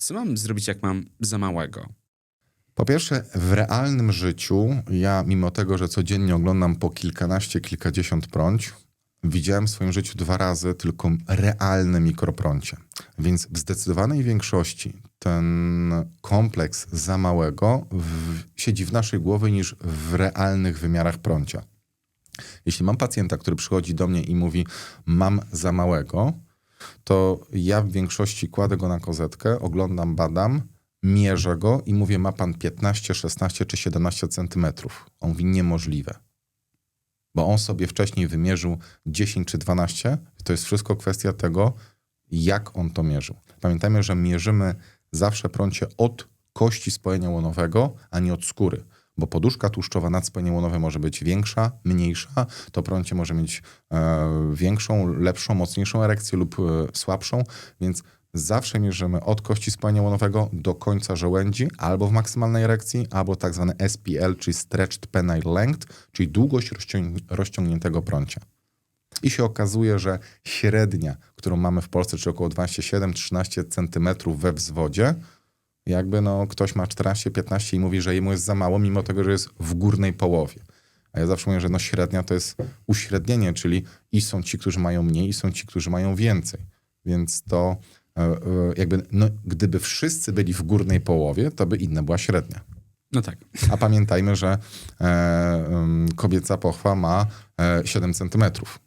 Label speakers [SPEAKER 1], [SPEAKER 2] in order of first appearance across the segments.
[SPEAKER 1] Co mam zrobić, jak mam za małego?
[SPEAKER 2] Po pierwsze, w realnym życiu, ja mimo tego, że codziennie oglądam po kilkanaście, kilkadziesiąt prąć, widziałem w swoim życiu dwa razy tylko realne mikroprącie. Więc w zdecydowanej większości ten kompleks za małego w, siedzi w naszej głowie niż w realnych wymiarach prącia. Jeśli mam pacjenta, który przychodzi do mnie i mówi, mam za małego, to ja w większości kładę go na kozetkę, oglądam, badam, mierzę go i mówię, ma pan 15, 16 czy 17 centymetrów. On mówi, niemożliwe. Bo on sobie wcześniej wymierzył 10 czy 12. To jest wszystko kwestia tego, jak on to mierzył. Pamiętajmy, że mierzymy zawsze prącie od kości spojenia łonowego, a nie od skóry. Bo poduszka tłuszczowa nad spojeniem łonowym może być większa, mniejsza. To prącie może mieć e, większą, lepszą, mocniejszą erekcję lub e, słabszą, więc zawsze mierzymy od kości spojenia łonowego do końca żołędzi, albo w maksymalnej erekcji, albo tak zwane SPL, czyli Stretched Penile Length, czyli długość rozciąg- rozciągniętego prącia. I się okazuje, że średnia, którą mamy w Polsce, czyli około 27-13 cm we wzwodzie, jakby no ktoś ma 14-15 i mówi, że jemu jest za mało, mimo tego, że jest w górnej połowie. A ja zawsze mówię, że no średnia to jest uśrednienie, czyli i są ci, którzy mają mniej, i są ci, którzy mają więcej. Więc to e, e, jakby, no, gdyby wszyscy byli w górnej połowie, to by inna była średnia.
[SPEAKER 1] No tak.
[SPEAKER 2] A pamiętajmy, że e, kobieca pochwa ma e, 7 centymetrów.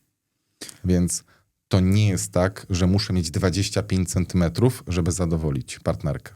[SPEAKER 2] Więc to nie jest tak, że muszę mieć 25 centymetrów, żeby zadowolić partnerkę.